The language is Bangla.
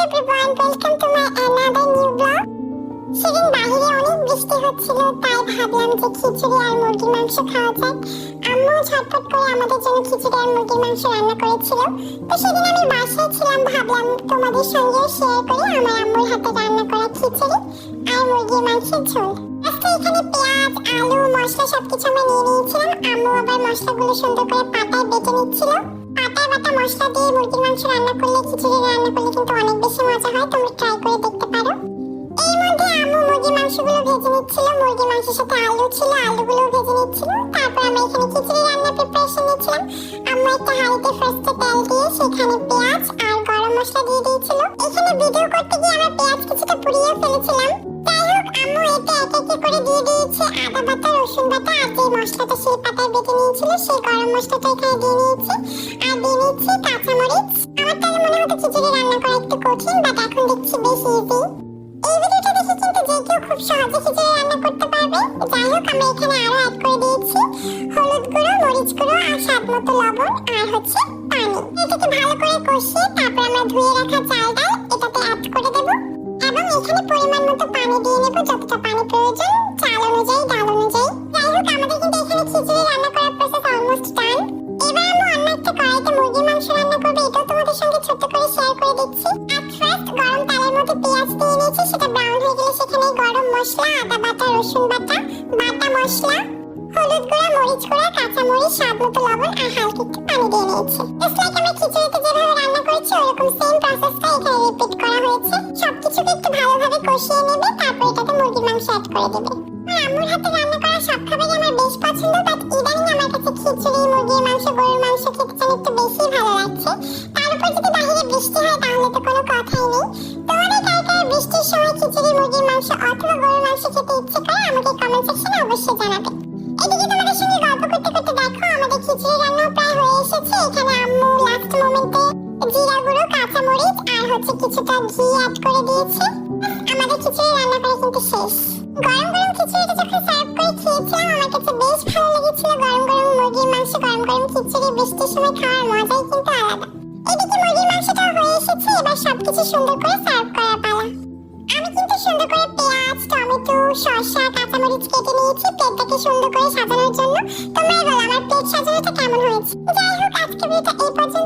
everyone, welcome to my another new vlog. সেদিন বাইরে অনেক বৃষ্টি হচ্ছিল তাই ভাবলাম যে খিচুড়ি আর মুরগির মাংস খাওয়া যাক। আম্মু ঝটপট করে আমাদের জন্য খিচুড়ি আর মুরগির মাংস রান্না করেছিল। তো সেদিন আমি বাসায় ছিলাম ভাবলাম তোমাদের সঙ্গেও শেয়ার করি আমার আম্মুর হাতে রান্না করা খিচুড়ি আর মুরগির মাংসের ঝোল। আজকে এখানে পেঁয়াজ আলু মশলা সবকিছু আমরা নিয়ে নিয়েছিলাম। আম্মু আবার মশলাগুলো সুন্দর করে পাতায় বেটে নিচ্ছিল। মশলা দিয়ে মুরগির মাংস রান্না করলে, খিচুড়ি রান্না করলে কিন্তু অনেক বেশি মজা হয়, তোমরা ট্রাই করে দেখতে পারো। এর মধ্যে আম্মু মুরগির মাংসগুলো ভেজে নিচ্ছিল, মুরগির মাংসের সাথে আলু ছিল আলুগুলো ভেজে নিচ্ছিল। তারপর আমরা এখানে খিচুড়ি রান্নার প্রিপারেশন নিচ্ছিলাম আম্মু একটা হাঁড়িতে ফার্স্টে তেল দিয়ে সেখানে পেঁয়াজ আর গরম মশলা দিয়ে দিয়েছিল। এখানে ভিডিও করতে গিয়ে আমরা পেঁয়াজ কিছুটা পুড়িয়ে ফেলেছিলাম। যাই হোক, আম্মু এতে এক একে করে দিয়ে দিয়েছে। আদা বাটা, রসুন বাটা, আর যে মশলাটা সেই পাতায় বেটে নিয়েছিল, সেই গরম মশলাটা এখানে দিয়ে নিয়েছি আর কঠিন বাট এখন দেখছি বেশ ইজি এই ভিডিওটা দেখে কিন্তু যে কেউ খুব সহজে খিচুড়ি রান্না করতে পারবে। যাই হোক, আমরা এখানে আরও অ্যাড করে দিয়েছি। হলুদ গুঁড়ো, মরিচ গুঁড়ো আর স্বাদ লবণ আর হচ্ছে পানি। এটাকে ভালো করে কষিয়ে তারপর আমরা ধুয়ে রাখা চাল ডাল এটাতে অ্যাড করে দেব। এবং এখানে পরিমাণ মতো পানি দিয়ে নেব, যতটা পানি প্রয়োজন চাল অনুযায়ী, ডাল অনুযায়ী। যাই হোক, আমাদের কিন্তু এখানে খিচুড়ি রান্না সেখানে গরম মশলা, আদা বাটা, রসুন বাটা বাটা মশলা, হলুদ গুঁড়া, মরিচ গুঁড়া কাঁচা মরিচ স্বাদ মতো লবণ আর হালকা একটু পানি দিয়ে নিয়েছি। জাস্ট লাইক আমরা খিচুড়িতে যেভাবে রান্না করেছি, ওরকম সেম প্রসেসটা এখানে রিপিট করা হয়েছে। সবকিছুকে একটু ভালোভাবে কষিয়ে নেবে, তারপর এটাতে মুরগির মাংস অ্যাড করে দেবে। আম্মুর হাতে রান্না করা সব খাবারই আমার বেশ পছন্দ বাট ইদানিং আমার কাছে খিচুড়ি, মুরগির মাংস, গরুর মাংস খেতে যেন একটু বেশি ভালো লাগছে। তার উপর যদি বাইরে বৃষ্টি হয়, তাহলে তো কোনো কথাই নেই। কার বৃষ্টির সময় খিচুড়ি মুরগির মাংস অথবা গরুর মাংস খেতে ইচ্ছে করে, আমাকে কমেন্ট সেকশনে অবশ্যই জানাবে। এদিকে তোমাদের সঙ্গে গল্প করতে করতে দেখো, আমাদের খিচুড়ি রান্না প্রায় হয়ে এসেছে। এখানে আম্মু লাস্ট মোমেন্টে জিরা গুঁড়ো কাঁচা মরিচ আর হচ্ছে কিছুটা ঘি অ্যাড করে দিয়েছে। আমাদের খিচুড়ি রান্না করা কিন্তু শেষ। গরম গরম খিচুড়িটা যখন সার্ভ করে খেয়েছিলাম, আমার কাছে বেশ ভালো লেগেছিল। গরম গরম মুরগির মাংস, গরম গরম খিচুড়ি, বৃষ্টির সময় খাওয়ার মজাই কিন্তু আলাদা। এদিকে মুরগির মাংসটাও হয়ে এসেছে, এবার সবকিছু সুন্দর করে সার্ভ কিন্তু সুন্দর করে পেঁয়াজ, টমেটো শসা কাঁচামরিচ কেটে নিয়েছি। প্লেটটাকে সুন্দর করে সাজানোর জন্য। তোমরাই বলো, আমার প্লেট সাজানোটা কেমন হয়েছে? যাই হোক আজকে এই অনেক